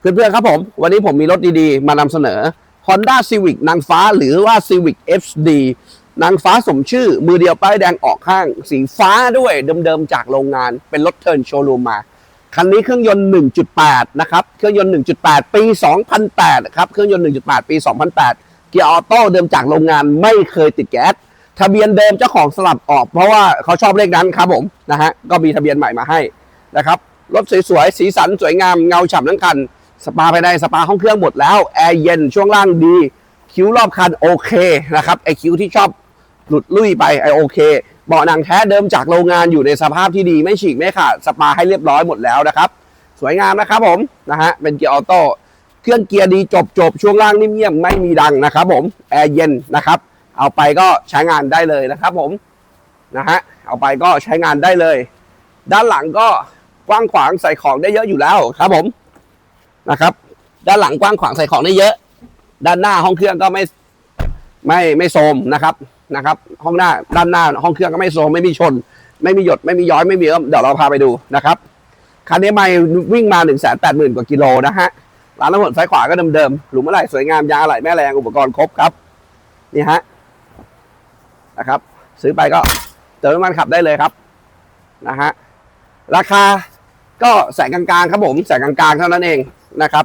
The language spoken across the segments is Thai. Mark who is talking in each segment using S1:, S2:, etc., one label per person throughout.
S1: เพื่อนๆครับผม วันนี้ผมมีรถดีๆ มานำเสนอ Honda Civic นางฟ้าหรือว่า Civic FD นางฟ้าสมชื่อ มือเดียวป้ายแดงออกข้าง สีฟ้าด้วยเดิมๆจากโรงงาน เป็นรถเทิร์นโชว์รูมมา คันนี้เครื่องยนต์ 1.8 นะครับ เครื่องยนต์ 1.8 ปี 2008 ครับ เครื่องยนต์ 1.8 ปี 2008 เกียร์ออโต้เดิมจากโรงงานไม่เคยติดแก๊ส ทะเบียนเดิมเจ้าของสลับออก เพราะว่าเขาชอบเลขนั้นครับผมนะฮะ ก็มีทะเบียนใหม่มาให้นะครับ รถสวยๆ สีสันสวยงาม เงาฉ่ำทั้งคัน สปาภายในสปาห้องเครื่องหมดแล้วแอร์เย็นช่วงล่างดี คิ้วรอบคันโอเคนะครับไอคิ้วที่ชอบหลุดลุ่ยไปไอโอเคเบาะหนังแท้เดิมจากโรงงานอยู่ในสภาพที่ดีไม่ฉีกไม่ขาดสปาให้เรียบร้อยหมดแล้วนะครับ สวยงามนะครับผมนะฮะเป็นเกียร์ออโต้เครื่องเกียร์ดีจบจบช่วงล่างนิ่มเงียบไม่มีดังนะครับผมแอร์เย็นนะครับ เอาไปก็ใช้งานได้เลยนะครับผมนะฮะเอาไปก็ใช้งานได้เลย ด้านหลังก็กว้างขวางใส่ของได้เยอะอยู่แล้วครับผม นะครับ ด้านหลังกว้างขวางใส่ของได้เยอะ ด้านหน้าห้องเครื่องก็ไม่ไม่ไม่โทมนะครับนะครับ ห้องหน้าด้านหน้าห้องเครื่องก็ไม่โทมไม่มีชน ไม่มีหยดไม่มีย้อยไม่มีเอิ่มเดี๋ยวเราพาไปดูนะครับคันนี้ไม่วิ่งมา1นึ่งแสนแปดหมื่นกว่ากิโลนะฮะร้านน้ำมันซ้ายขวาก็เดิมๆหลุมอะไรสวยงามยาอะไหล่แม่แรงอุปกรณ์ครบครับนี่ฮะนะครับ ซื้อไปก็เติมน้ำมันขับได้เลยครับนะฮะราคาก็แสนกลางๆครับผมแสนกลางๆเท่านั้นเอง นะครับ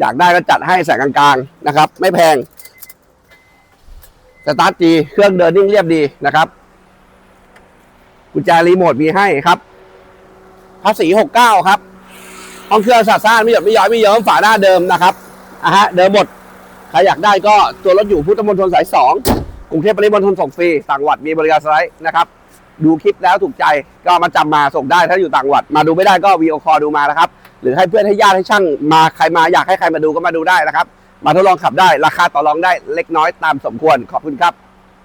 S1: อยากได้ก็จัดให้แสนกลางๆนะครับ ไม่แพงสตาร์ทดีเครื่องเดินนิ่งเรียบดีนะครับ กุญแจรีโมทมีให้ครับภาษีหกเก้าครับห้องเครื่องสะซ่านไม่หยดไม่ย้อยไม่เยิ้มฝาหน้าเดิมนะครับอะฮะเดิมหมดใครอยากได้ก็ตัวรถอยู่พุทธมณฑลสายสองกรุงเทพปริมณฑลส่งฟรีต่างหวัดมีบริการสไลด์นะครับ ดูคลิปแล้วถูกใจก็มาจำมาส่งได้ถ้าอยู่ต่างจังหวัด มาดูไม่ได้ก็วีโอคอดูมานะครับ หรือให้เพื่อนให้ญาติให้ช่างมาใครมาอยากให้ใครมาดูก็มาดูได้นะครับ มาทดลองขับได้ราคาต่อรองได้เล็กน้อยตามสมควรขอบคุณครับ